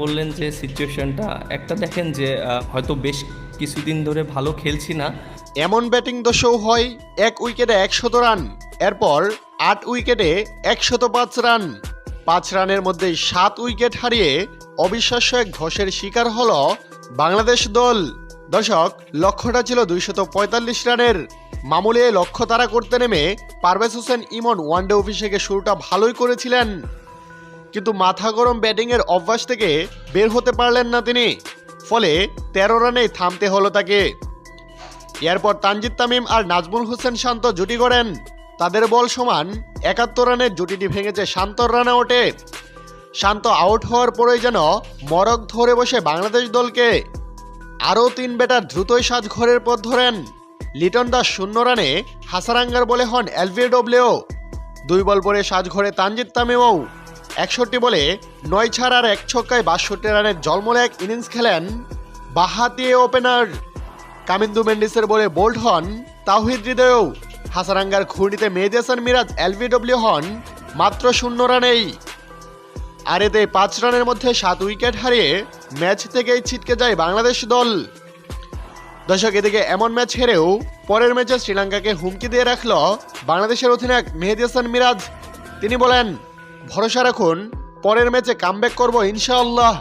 বললেন যে সিচুয়েশনটা একটা দেখেন যে হয়তো বেশ কিছুদিন ধরে ভালো খেলছি না। এমন ব্যাটিং দোষও হয়, এক উইকেটে একশত রান এরপর আট উইকেটে একশত পাঁচ রান পাঁচ রানের মধ্যে সাত উইকেট হারিয়ে অবিশ্বাস্য এক ধসের শিকার হল বাংলাদেশ দল। দর্শক, লক্ষ্যটা ছিল দুইশত পঁয়তাল্লিশ রানের। মামুলে লক্ষ্য তারা করতে নেমে পারভেজ হোসেন ইমন ওয়ানডে অভিষেকে শুরুটা ভালোই করেছিলেন। কিন্তু মাথা গরম ব্যাটিংয়ের অভ্যাস থেকে বের হতে পারলেন না তিনি। ফলে তেরো রানেই থামতে হলো তাকে। এরপর তানজিদ তামিম আর নাজমুল হোসেন শান্ত জুটি করেন তাদের বল সমান একাত্তর রানের জুটিটি ভেঙেছে শান্তর রানে ওঠে। শান্ত আউট হওয়ার পরেই যেন মরক ধরে বসে বাংলাদেশ দলকে। আরও তিন ব্যাটার দ্রুতই সাজঘরের পথ ধরেন। লিটন দাস শূন্য রানে হাসারাঙ্গার বলে হন এলভিডব্লিউ। দুই বল পরে সাজঘরে তানজিদ তামিমও। একষট্টি বলে নয় ছাড় আর এক ছক্কায় বাষট্টি রানের জলমলে এক ইনিংস খেলেন বাহাতি ওপেনার কামিন্দু মেন্ডিসের বলে বোল্ড হন তাওহিদ হৃদয়ও। হাসারাঙ্গার মেহেদি হাসান মিরাজ, এলভিডব্লিউ হন, মাত্র শূন্য রানেই। আর এতে পাঁচ রানের মধ্যে সাত উইকেট হারিয়ে ম্যাচ থেকেই ছিটকে যায় বাংলাদেশ দল। দর্শক, এদিকে এমন ম্যাচ হেরেও পরের ম্যাচে শ্রীলঙ্কাকে হুমকি দিয়ে রাখল বাংলাদেশের অধিনায়ক মেহেদি হাসান মিরাজ। তিনি বলেন ভরসা রাখুন পরের ম্যাচে কামব্যাক করব ইনশাআল্লাহ।